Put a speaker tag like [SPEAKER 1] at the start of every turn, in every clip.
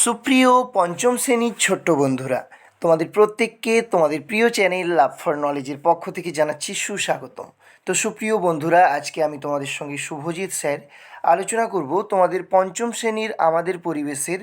[SPEAKER 1] সুপ্রিয় পঞ্চম শ্রেণির ছোট্ট বন্ধুরা, তোমাদের প্রত্যেককে তোমাদের প্রিয় চ্যানেল লাভ ফর নলেজের পক্ষ থেকে জানাচ্ছি সুস্বাগতম। তো সুপ্রিয় বন্ধুরা, আজকে আমি তোমাদের সঙ্গে শুভজিৎ স্যার আলোচনা করব তোমাদের পঞ্চম শ্রেণির আমাদের পরিবেশের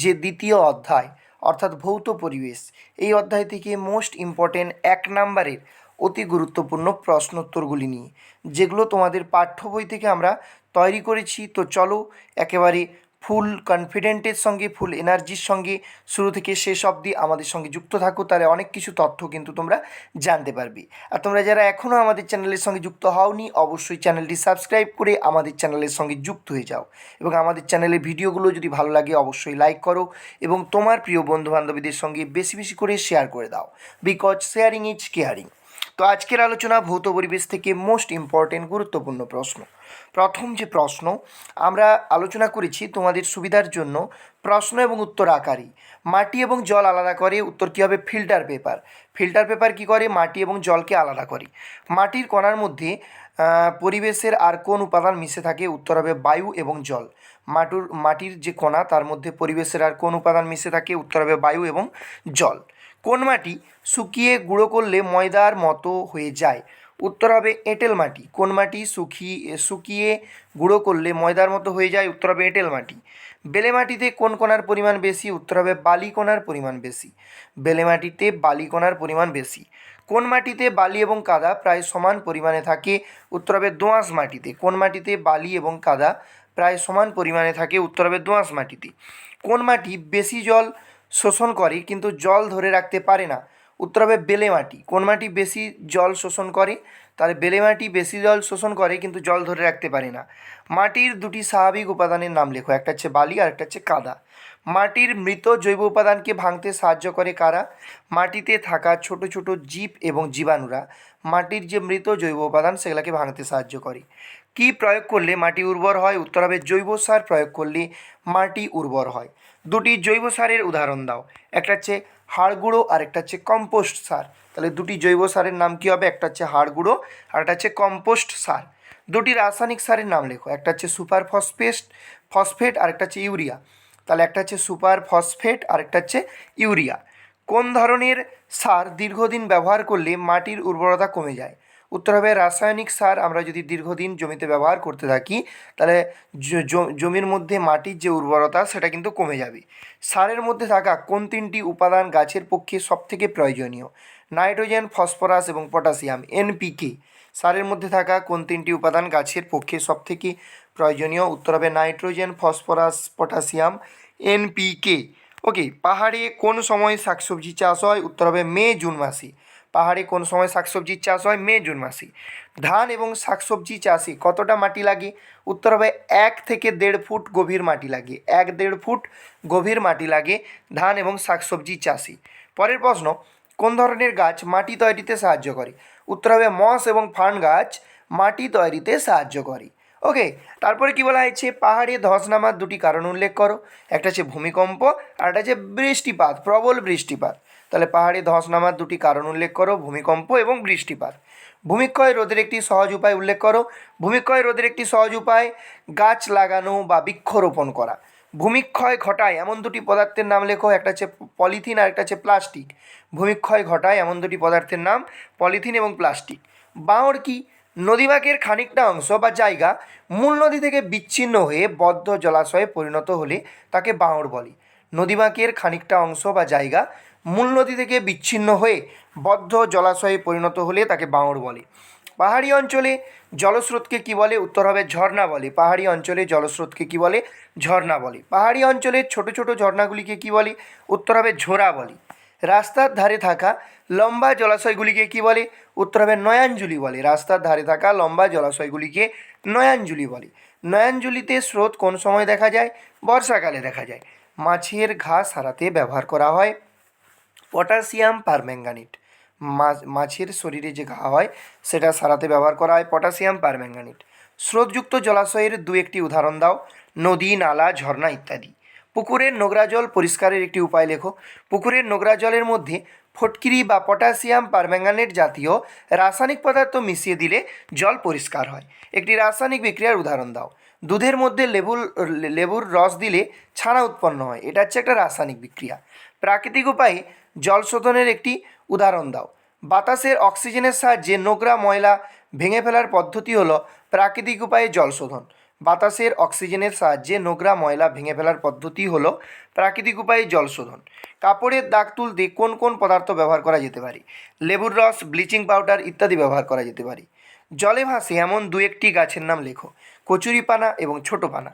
[SPEAKER 1] যে দ্বিতীয় অধ্যায়, অর্থাৎ ভৌত পরিবেশ। এই অধ্যায় থেকে মোস্ট ইম্পর্টেন্ট এক নাম্বারের অতি গুরুত্বপূর্ণ প্রশ্নোত্তরগুলি নিয়ে, যেগুলো তোমাদের পাঠ্য বই থেকে আমরা তৈরি করেছি। তো চলো একেবারে ফুল কনফিডেন্টের সঙ্গে, ফুল এনার্জির সঙ্গে শুরু থেকে শেষ অবধি আমাদের সঙ্গে যুক্ত থাকো, তাহলে অনেক কিছু তথ্য কিন্তু তোমরা জানতে পারবে। আর তোমরা যারা এখনও আমাদের চ্যানেলের সঙ্গে যুক্ত হওনি, অবশ্যই চ্যানেলটি সাবস্ক্রাইব করে আমাদের চ্যানেলের সঙ্গে যুক্ত হয়ে যাও। এবং আমাদের চ্যানেলের ভিডিওগুলো যদি ভালো লাগে, অবশ্যই লাইক করো এবং তোমার প্রিয় বন্ধু বান্ধবীদের সঙ্গে বেশি বেশি করে শেয়ার করে দাও। বিকজ শেয়ারিং ইজ কেয়ারিং তো আজকের আলোচনা ভৌত পরিবেশ থেকে মোস্ট ইম্পর্টেন্ট গুরুত্বপূর্ণ প্রশ্ন। প্রথম যে প্রশ্ন, আমরা আলোচনা করেছি তোমাদের সুবিধার জন্য প্রশ্ন এবং উত্তর আকারই। মাটি এবং জল আলাদা করে, উত্তর কী হবে? Filter paper. ফিল্টার পেপার কী করে? মাটি এবং জলকে আলাদা করে। মাটির কণার মধ্যে পরিবেশের আর কোন উপাদান মিশে থাকে? উত্তর হবে বায়ু এবং জল। মাটুর, মাটির যে কণা, তার মধ্যে পরিবেশের আর কোন উপাদান মিশে থাকে? উত্তর হবে বায়ু এবং জল। কোন মাটি শুকিয়ে গুঁড়ো করলে ময়দার মতো হয়ে যায়? উত্তর হবে এঁটেল মাটি। কোন মাটি শুকিয়ে শুকিয়ে গুঁড়ো করলে ময়দার মতো হয়ে যায়? উত্তর হবে এঁটেল মাটি। বেলে মাটিতে কোন কণার পরিমাণ বেশি? উত্তর হবে বালি কণার পরিমাণ বেশি। বেলে মাটিতে বালি কণার পরিমাণ বেশি। কোন মাটিতে বালি এবং কাদা প্রায় সমান পরিমাণে থাকে? উত্তর হবে দোআঁশ মাটিতে। কোন মাটিতে বালি এবং কাদা প্রায় সমান পরিমাণে থাকে? উত্তর হবে দোআঁশ মাটিতে। কোন মাটি বেশি জল শোষণ করে, কিন্তু জল ধরে রাখতে পারে না। উত্তর হবে বেলে মাটি। কোন মাটি বেশি জল শোষণ করে? তাহলে বেলে মাটি বেশি জল শোষণ করে, কিন্তু জল ধরে রাখতে পারে না। মাটির দুটি স্বাভাবিক উপাদানের নাম লেখো। একটা হচ্ছে বালি আর একটা হচ্ছে কাদা। মাটির মৃত জৈব উপাদানকে ভাঙতে সাহায্য করে কারা? মাটিতে থাকা ছোট ছোট জীব এবং জীবাণুরা মাটির যে মৃত জৈব উপাদান, সেগুলোকে ভাঙতে সাহায্য করে। কি প্রয়োগ করলে মাটি উর্বর হয়? উত্তর হবে জৈব সার প্রয়োগ করলে মাটি উর্বর হয়। দুটি জৈব সারের উদাহরণ দাও। একটা হচ্ছে হাড় গুঁড়ো আর একটা হচ্ছে কম্পোস্ট সার। তাহলে দুটি জৈব সারের নাম কী হবে? একটা হচ্ছে হাড় গুঁড়ো আর একটা হচ্ছে কম্পোস্ট সার। দুটি রাসায়নিক সারের নাম লেখো। একটা হচ্ছে সুপার ফসফেট ফসফেট আর একটা হচ্ছে ইউরিয়া। তাহলে একটা হচ্ছে সুপার ফসফেট আর একটা হচ্ছে ইউরিয়া। কোন ধরনের সার দীর্ঘদিন ব্যবহার করলে মাটির উর্বরতা কমে যায়? উত্তর হবে রাসায়নিক সার আমরা যদি দীর্ঘদিন জমিতে ব্যবহার করতে থাকি, তাহলে জমির মধ্যে মাটির যে উর্বরতা সেটা কিন্তু কমে যাবে। সারের মধ্যে থাকা কোন তিনটি উপাদান গাছের পক্ষে সবথেকে প্রয়োজনীয়? নাইট্রোজেন, ফসফরাস এবং পটাশিয়াম, এনপিকে। সারের মধ্যে থাকা কোন তিনটি উপাদান গাছের পক্ষে সবথেকে প্রয়োজনীয়? উত্তর হবে nitrogen, phosphorus, potassium, NPK. Okay, পাহাড়ে কোন সময় শাকসবজি চাষ হয়? উত্তর হবে মে, জুন মাসে। পাহাড়ে কোন সময় শাকসবজির চাষ হয়? মে, জুন মাসে। ধান এবং শাকসবজি চাষে কতটা মাটি লাগে? উত্তর হবে, এক থেকে দেড় ফুট গভীর মাটি লাগে। এক দেড় ফুট গভীর মাটি লাগে ধান এবং শাকসবজি চাষে। পরের প্রশ্ন, কোন ধরনের গাছ মাটি তৈরিতে সাহায্য করে? উত্তর হবে, মস এবং ফার্ন গাছ মাটি তৈরিতে সাহায্য করে। ওকে, তারপরে কি বলা হয়েছে? পাহাড়ে ধস নামার দুটি কারণ উল্লেখ করো। একটা হচ্ছে ভূমিকম্প, আর একটা হচ্ছে বৃষ্টিপাত, প্রবল বৃষ্টিপাত। তাহলে পাহাড়ে ধস নামার দুটি কারণ উল্লেখ করো, ভূমিকম্প এবং বৃষ্টিপাত। ভূমিক্ষয় রোধের একটি সহজ উপায় উল্লেখ করো। ভূমিক্ষয় রোধের একটি সহজ উপায়, গাছ লাগানো বা বৃক্ষরোপণ করা। ভূমিক্ষয় ঘটায় এমন দুটি পদার্থের নাম লেখো, একটা হচ্ছে পলিথিন আর একটা হচ্ছে প্লাস্টিক। ভূমিক্ষয় ঘটায় এমন দুটি পদার্থের নাম পলিথিন এবং প্লাস্টিক। বাঁওড় কি? নদীবাঁকের খানিকটা অংশ বা জায়গা মূল নদী থেকে বিচ্ছিন্ন হয়ে বদ্ধ জলাশয়ে পরিণত হলে তাকে বাঁওড় বলে। নদীবাঁকের খানিকটা অংশ বা জায়গা মূল নদী থেকে বিচ্ছিন্ন হয়ে বদ্ধ জলাশয়ে পরিণত হলে তাকে বাঁওড় বলে। পাহাড়ি অঞ্চলে জলস্রোতকে কি বলে? উত্তর হবে ঝর্ণা বলে। পাহাড়ি অঞ্চলে জলস্রোতকে কি বলে? ঝর্ণা বলে। পাহাড়ি অঞ্চলের ছোট ছোট ঝর্ণাগুলিকে কি বলে? উত্তর হবে ঝোড়া বলে। রাস্তার ধারে থাকা লম্বা জলাশয়গুলিকে কি বলে? উত্তর হবে নয়াঞ্জলি বলে। রাস্তার ধারে থাকা লম্বা জলাশয়গুলিকে নয়াঞ্জুলি বলে। নয়াঞ্জলিতে স্রোত কোন সময় দেখা যায়? বর্ষাকালে দেখা যায়। মাছের ঘা সারাতে ব্যবহার করা হয়। Potassium permanganate. মাছ মাছের শরীরে যে ঘা হয়, সেটা সারাতে ব্যবহার করা হয় পটাশিয়াম পারম্যাঙ্গানেট। স্রোতযুক্ত জলাশয়ের দু একটি উদাহরণ দাও, নদী, নালা, ঝর্ণা ইত্যাদি। পুকুরের নোংরা জল পরিষ্কারের একটি উপায় লেখো। পুকুরের নোংরা জলের মধ্যে ফটকিরি বা পটাশিয়াম পারম্যাঙ্গানেট জাতীয় রাসায়নিক পদার্থ মিশিয়ে দিলে জল পরিষ্কার হয়। একটি রাসায়নিক বিক্রিয়ার উদাহরণ দাও। দুধের মধ্যে লেবুর লেবুর রস দিলে ছানা উৎপন্ন হয়। এটা হচ্ছে একটা রাসায়নিক বিক্রিয়া। প্রাকৃতিক উপায়ে জল শোধনের একটি উদাহরণ দাও। বাতাসের অক্সিজেনের সাহায্যে নোংরা ময়লা ভেঙে ফেলার পদ্ধতি হলো প্রাকৃতিক উপায়ে জল শোধন। বাতাসের অক্সিজেনের সাহায্যে নোংরা ময়লা ভেঙে ফেলার পদ্ধতি হল প্রাকৃতিক উপায়ে জল শোধন। কাপড়ের দাগ তুলতে কোন কোন পদার্থ ব্যবহার করা যেতে পারে? লেবুর রস, ব্লিচিং পাউডার ইত্যাদি ব্যবহার করা যেতে পারে। জলে ভাসে এমন দু একটি গাছের নাম লেখো, কচুরিপানা এবং ছোটো পানা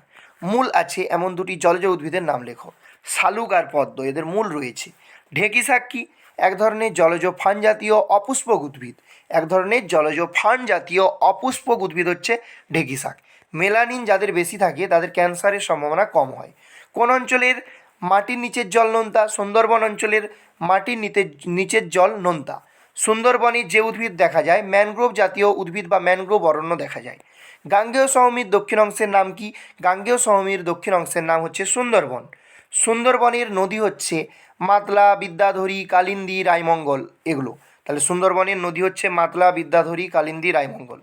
[SPEAKER 1] মূল আছে এমন দুটি জলজ উদ্ভিদের নাম লেখো, শালুক আর পদ্ম, এদের মূল রয়েছে। ঢেঁকি শাক কি? এক ধরনের জলজ ফান জাতীয় অপুষ্পক উদ্ভিদ। এক ধরনের জলজ ফান জাতীয় অপুষ্পক উদ্ভিদ হচ্ছে ঢেঁকি শাক। মেলানিন যাদের বেশি থাকে, তাদের ক্যান্সারের সম্ভাবনা কম হয়। কোন অঞ্চলের মাটির নিচের জল নোনতা? সুন্দরবন অঞ্চলের মাটির নিচের জল নোনতা। সুন্দরবনে যে উদ্ভিদ দেখা যায়, ম্যানগ্রোভ জাতীয় উদ্ভিদ বা ম্যানগ্রোভ অরণ্য দেখা যায়। গাঙ্গেয় সমভূমির দক্ষিণ অংশের নাম কি? গাঙ্গেয় সমভূমির দক্ষিণ অংশের নাম হচ্ছে সুন্দরবন। সুন্দরবনের নদী হচ্ছে মাতলা, বিদ্যাধরী, কালিন্দী, রায়মঙ্গল এগুলো। তাহলে সুন্দরবনের নদী হচ্ছে মাতলা, বিদ্যাধরী, কালিন্দী, রায়মঙ্গল।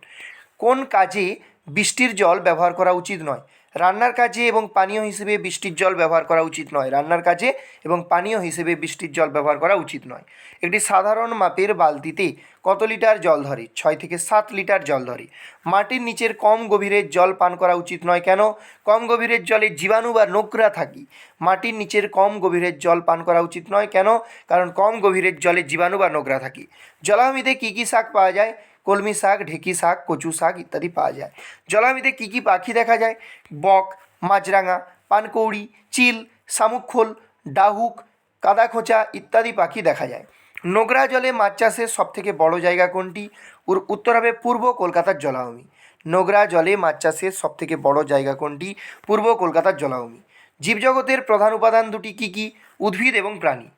[SPEAKER 1] কোন কাজে বৃষ্টির জল ব্যবহার করা উচিত নয়। রান্নার কাজে এবং পানীয় হিসেবে বৃষ্টির জল ব্যবহার করা উচিত নয়। রান্নার কাজে এবং পানীয় হিসেবে বৃষ্টির জল ব্যবহার করা উচিত নয়। একটি সাধারণ মাপের বালতিতে কত লিটার জল ধরে? ছয় থেকে সাত লিটার জল ধরে। মাটির নিচের কম গভীরের জল পান করা উচিত নয় কেন? কম গভীরের জলে জীবাণু বা নোংরা থাকি। মাটির নিচের কম গভীরের জল পান করা উচিত নয় কেন? কারণ কম গভীরের জলে জীবাণু বা নোংরা থাকি। জলাভূমিতে কী কী শাক পাওয়া যায়? কলমি শাক, ঢেঁকি শাক, কচু শাক ইত্যাদি পাওয়া যায়। জলাভূমিতে কী কী পাখি দেখা যায়? বক মাছরাঙা পানকৌড়ি, চিল, শামুকখোল, ডাহুক, কাদাখোঁচা ইত্যাদি পাখি দেখা যায়। নোংরা জলে মাছ চাষের সবথেকে বড় জায়গা কোনটি? উত্তর হবে পূর্ব কলকাতার জলাভূমি। নোংরা জলে মাছ চাষের সবথেকে বড় জায়গা কোনটি? পূর্ব কলকাতার জলাভূমি। জীবজগতের প্রধান উপাদান দুটি কী কী? উদ্ভিদ এবং প্রাণী।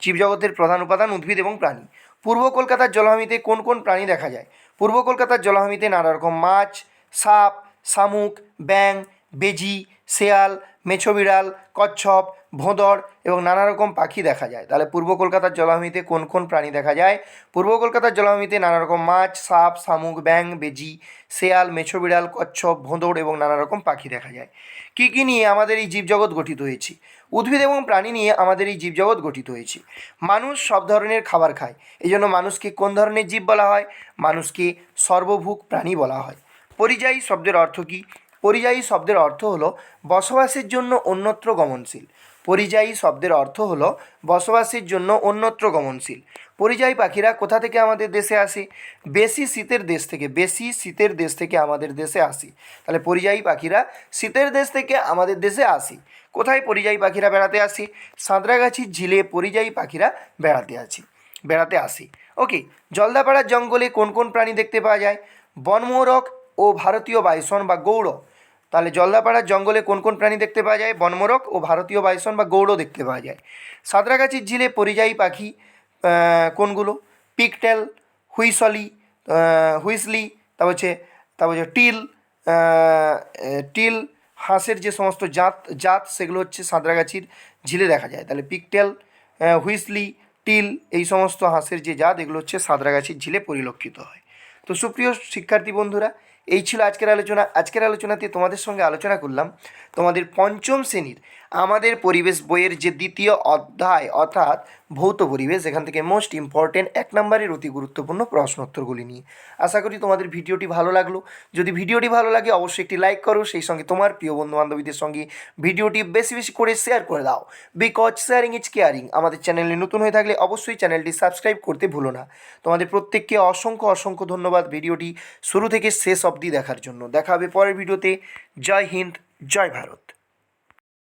[SPEAKER 1] জীবজগতের প্রধান উপাদান উদ্ভিদ এবং প্রাণী। পূর্ব কলকাতার জলাভূমিতে কোন কোন প্রাণী দেখা যায়? পূর্ব কলকাতার জলাভূমিতে নানা রকম মাছ, সাপ, শামুক ব্যাং বেজি শেয়াল, মেছো বিড়াল, কচ্ছপ ভোঁদড় এবং নানা রকম পাখি দেখা যায়। তাহলে পূর্ব কলকাতার জলাভূমিতে কোন কোন প্রাণী দেখা যায়? পূর্ব কলকাতার জলাভূমিতে নানা রকম মাছ, সাপ, শামুক ব্যাং বেজি, শেয়াল, মেছো বিড়াল, কচ্ছপ ভোঁদড় এবং নানা রকম পাখি দেখা যায়। কী কী নিয়ে আমাদের এই জীবজগৎ গঠিত হয়েছে? উদ্ভিদ এবং প্রাণী নিয়ে আমাদের এই জীবজগৎ গঠিত হয়েছে। মানুষ সব ধরনের খাবার খায়। এই জন্য মানুষকে কোন ধরনের জীব বলা হয়? মানুষকে সর্বভুক প্রাণী বলা হয়। পরিযায়ী শব্দের অর্থ কী? পরিযায়ী শব্দের অর্থ হলো বসবাসের জন্য অন্যত্র গমনশীল। পরিযায়ী শব্দের অর্থ হলো বসবাসের জন্য অন্যত্র গমনশীল। পরিযায়ী পাখিরা কোথা থেকে আমাদের দেশে আসে? বেশি শীতের দেশ থেকে, বেশি শীতের দেশ থেকে আমাদের দেশে আসে। তাহলে পরিযায়ী পাখিরা শীতের দেশ থেকে আমাদের দেশে আসে। কোথায় পরিযায়ী পাখিরা বেড়াতে আসে? সাঁতরাগাছির ঝিলে পরিযায়ী পাখিরা বেড়াতে আসে বেড়াতে আসে। ওকে, জলদাপাড়ার জঙ্গলে কোন কোন প্রাণী দেখতে পাওয়া যায়? বনমোরক ও ভারতীয় বাইসন বা গৌড় তাহলে জলদাপাড়ার জঙ্গলে কোন কোন প্রাণী দেখতে পাওয়া যায়? বনমোরক ও ভারতীয় বাইসন বা গৌড় দেখতে পাওয়া যায়। সাঁতরাগাছির ঝিলে পরিযায়ী পাখি কোনগুলো? পিকটেল, হুইসলি হুইসলি, তারপর হচ্ছে তারপর হচ্ছে টিল টিল, হাঁসের যে সমস্ত জাত জাত সেগুলো হচ্ছে সাঁতরাগাছির ঝিলে দেখা যায়। তাহলে পিকটেল হুইসলি, টিল এই সমস্ত হাঁসের যে জাত এগুলো হচ্ছে সাঁতরাগাছির ঝিলে পরিলক্ষিত হয়। তো সুপ্রিয় শিক্ষার্থী বন্ধুরা এই ছিল আজকের আলোচনা। আজকের আলোচনাতে তোমাদের সঙ্গে আলোচনা করলাম তোমাদের পঞ্চম শ্রেণির আমাদের পরিবেশ বইয়ের যে দ্বিতীয় অধ্যায় অর্থাৎ ভৌত পরিবেশ, এখান থেকে মোস্ট ইম্পর্টেন্ট এক নম্বরের অতি গুরুত্বপূর্ণ প্রশ্নোত্তরগুলি নিয়ে। আশা করি তোমাদের ভিডিওটি ভালো লাগল। যদি ভিডিওটি ভালো লাগে অবশ্যই একটি লাইক করো, সেই সঙ্গে তোমার প্রিয় বন্ধু বান্ধবীদের সঙ্গে ভিডিওটি বেশি বেশি করে শেয়ার করে দাও। বিকজ শেয়ারিং ইজ কেয়ারিং আমাদের চ্যানেলে নতুন হয়ে থাকলে অবশ্যই চ্যানেলটি সাবস্ক্রাইব করতে ভুলো না। তোমাদের প্রত্যেককে অসংখ্য অসংখ্য ধন্যবাদ। ভিডিওটি শুরু থেকে শেষ অবধি দেখার জন্য। দেখা হবে পরের ভিডিওতে। জয় হিন্দ জয় ভারত।